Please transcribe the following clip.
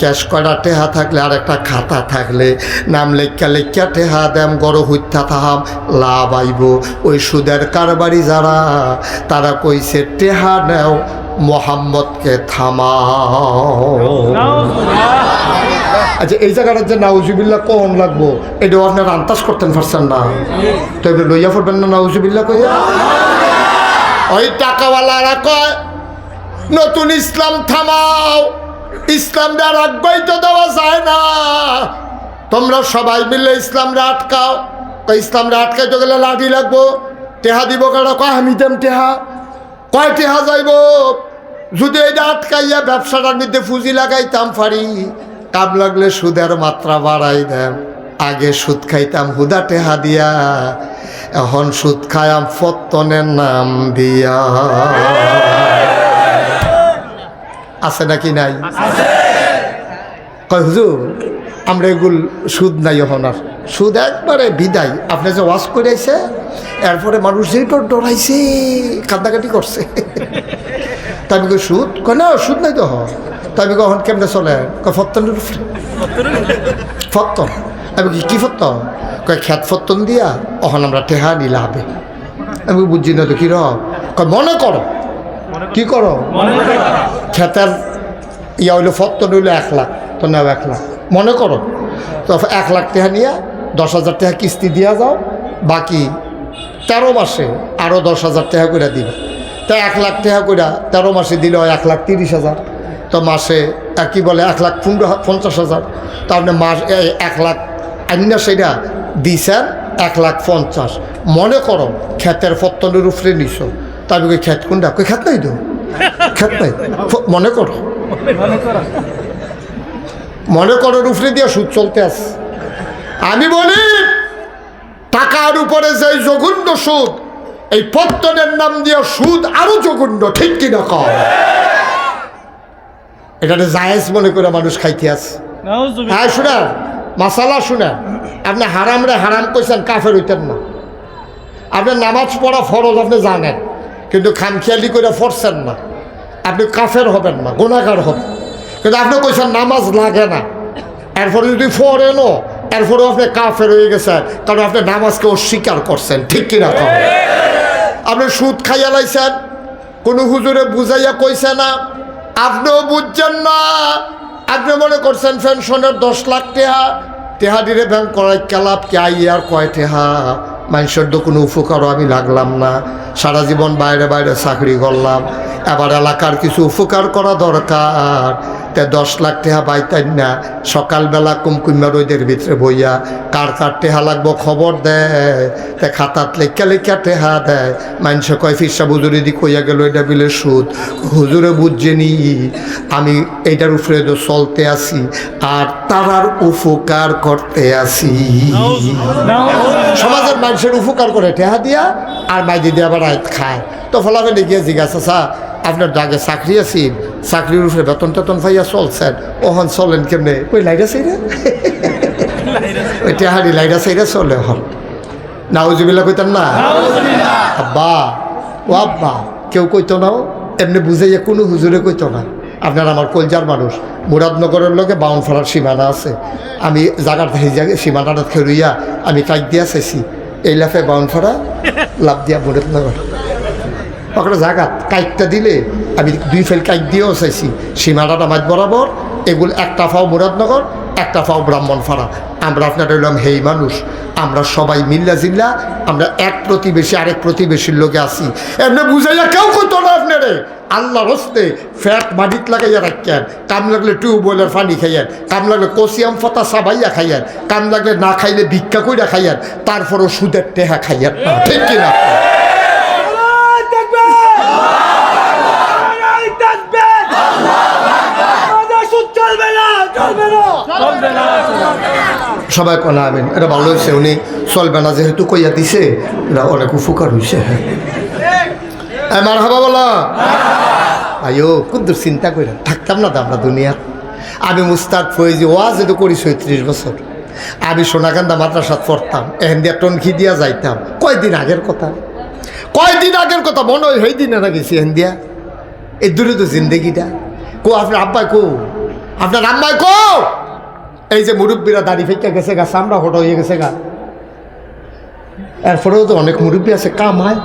Cash করা টেহা থাকলে আর একটা খাতা থাকলে, নাম লেখা লেখা টেহা দেম, গড় হত্যা থাহাম লাভ আইব। ওই সুদের কারবারি যারা, তারা কইছে, টেহা নেও, মোহাম্মদকে থামাও। আচ্ছা এই জায়গাটার যে নাউজুবিল্লা কোন লাগবো? এটাও আপনার আন্তাজ করতেন পারছেন না। তো এবার লইয়া পড়বেন না নাউজুবিল্লা কইয়া? ওই টাকাওয়ালারা কয়, নতুন ইসলাম থামাও। ইসলামটা রাখবাই তো দেওয়া যায় না। তোমরা সবাই মিলে ইসলামটা আটকাও। তো ইসলামটা আটকাইতে গেলে লাঠি লাগবো। টেহা দিব কারা? কয়, আমি দেম টেহা। কয়, টেহা যাইব? যদি এটা আটকাইয়া ব্যবসাটার মধ্যে ফুজি লাগাইতাম পারি কাম লাগলে সুদের মাত্রা বাড়াই দেম। আগে সুদ খাইতাম, হুদা টেহা দিয়া। এখন সুদ খায়াম ফত্তনের নাম দিয়া। আছে নাকি নাই? কয় হুজুর আমরা এগুল সুদ নাই এখন আর সুদ একবারে বিদায়। আপনি যে ওয়াশ করে আইছে এরপরে মানুষ যেটা ডরাইছে কান্দাকাটি করছে। তাই কই সুদ? কয় না সুদ নাই তো হ তাই কখন কেমনে চলে? কয় ফত্তনের উপরে ফত্তন? আমি কি কি ফত্তন? কয় খ্যাত ফত্তন দিয়া অহন আমরা টেহা নিলে হবে আমি বুঝছি না তো কী রকম কয় মনে করো। কি করো? খেতার ইয়া হইল ফত্তন হইল এক লাখ তো নাও এক লাখ। মনে করো? তো এক লাখ টাকা নিয়ে দশ হাজার টাকা কিস্তি দিয়া যাও বাকি তেরো মাসে আরও দশ হাজার টাকা করে দিবে। তো এক লাখ টাকা করে তেরো মাসে দিলে হয় এক লাখ তিরিশ হাজার। তো মাসে কি বলে এক লাখ পনেরো পঞ্চাশ হাজার। তো আপনি মাস এক লাখ আইনা সেটা দিছেন এক লাখ পঞ্চাশ। মনে করো ক্ষেতের ফত্তনের উপরে নিছো। তবে কই ক্ষেত কোনটা কই ক্ষেত নাই তো? ক্ষেত নাই। মনে করো। মনে করো উপরে দিয়ে সুদ চলতে আছে। আমি বলি টাকার উপরে যে জঘন্য সুদ এই পত্তনের নাম দিয়ে সুদ আরও জঘন্য ঠিক কিনা কম এটা জায়েজ মনে করে মানুষ খাইতে আছে। হ্যাঁ শুনেন মাসালা শুনেন। আপনি হারাম রে হারাম কইছেন কাফের হইতেন না। আপনি নামাজ পড়া ফরজ আপনি জানেন। কিন্তু খামখেয়ালি করে পড়ছেন না। আপনি কাফের হবেন না গুণাগার হবেন। কিন্তু আপনি কইছেন নামাজ লাগে না। এরপরে যদি পড়েনও এরপরেও আপনি কাফের হয়ে গেছেন, কারণ আপনি নামাজকে অস্বীকার করছেন, ঠিক কিনা? আপনি সুদ খাইয়া লাইছেন, কোনো হুজুরে বুঝাইয়া কইছে না, আপনিও বুঝছেন না। আপনি মনে করছেন পেনশনের দশ লাখ টেহা টেহা দিলে ব্যাংক করাই কেলাপ কে আই আর কয় টেহা? মানুষের তো কোনো উপকারও আমি লাগলাম না। সারা জীবন বাইরে বাইরে চাকরি করলাম। এবার এলাকার কিছু উপকার করা দরকার। তে দশ লাখ টেহা পাইতেন না। সকালবেলা কুমকুম্মা রোদের ভিতরে বইয়া, কার কার টেহা লাগবো খবর দেয় তে খাতাত লেখা লেখা টেহা দেয় মানুষে কয়, ফিরসা বুজুরি দি কইয়া গেল, এটা বিলে সুদ। হুজুরে বুঝছেনি আমি এইটার উপরে তো চলতে আসি আর তারার উপকার করতে আসি সমাজের মানুষের উপকার করে টেহা দিয়া, আর মাইদি দিয়ে আবার আয় খায়। তো ফলাফেলে গিয়ে জিজ্ঞাসা আপনার ডাকে চাকরি আছেন চাকরির উপরে বেতন টেতন পাইয়া চলছেন ওহন চলেন কেমনে? ওই লাইটা চাইরে ওই টেহারি লাইটা চাইরে চলে হন নাউজুবিল্লা কইতেন না? আব্বা ও আব্বা কেউ কইতো না এমনি বুঝাইয়া কোনো হুজুরে কইতো না। আপনার আমার কলজার মানুষ। মুরাদনগরের লোকে বাউন ফাড়ার সীমানা আছে। আমি জাগার সেই জায়গায় সীমানাটা খেরুইয়া আমি কাইক দিয়া চাইছি। এই লাফে বাউন ফাড়া লাভ দিয়া মুরাদনগর। ওখানে জাগাত কাইকটা দিলে আমি দুই ফেল কাইক দিয়েও চাইছি। সীমানাটা মাঝ বরাবর, এগুলো একটা ফাও মুরাদনগর, একটা ফাও ব্রাহ্মণ ফাড়া আমরা আপনার হইলাম হেই মানুষ। আমরা সবাই মিল্লা জিল্লা, আমরা এক প্রতিবেশী, আরেক প্রতিবেশীর লোকে আছি। এমনি বুঝাইয়া কেউ করতো না আপনারে। আল্লাহ রস্তে ফ্যাট মাটিত লাগাইয়া রাখেন কাম লাগলে টিউবওয়েলের পানি খাইয়েন, কাম লাগলে কসিয়াম ফতা সাবাইয়া খাইয়েন, কাম লাগলে না খাইলে ভিক্ষা কইরা খাইয়েন, তারপরও সুদের টেহা খাইয়েন ঠিক কিনা? সবাই কনা আমিন। এটা ভালো হয়েছে। উনি চলবে না যেহেতু কইয়া দিছে এটা অনেক উপকার হয়েছে হ্যাঁ মার হাবা বলা। আয়ো, কুদ্দুর চিন্তা করে থাকতাম না তো আমরা দুনিয়ার। আমি মুস্তাক ফয়েজি ওয়াজ এতো করি ছয়ত্রিশ বছর। আমি সোনাকান্দা মাদ্রাসাত পড়তাম, এহেন দিয়া টনখি দিয়া যাইতাম। কয়দিন আগের কথা? কয়দিন আগের কথা? মনে হয় দিনে না গেছি এহেন দিয়া। এই দূরে তো জিন্দগিটা। কো, আপনার আব্বাই কো? আপনার আম্মাই কো? এই যে মুরব্বীরা দাড়ি ফেকা গেছে গা, চামড়া হটো হয়ে গেছে গা। এরপরেও তো অনেক মুরব্বী আছে কামায়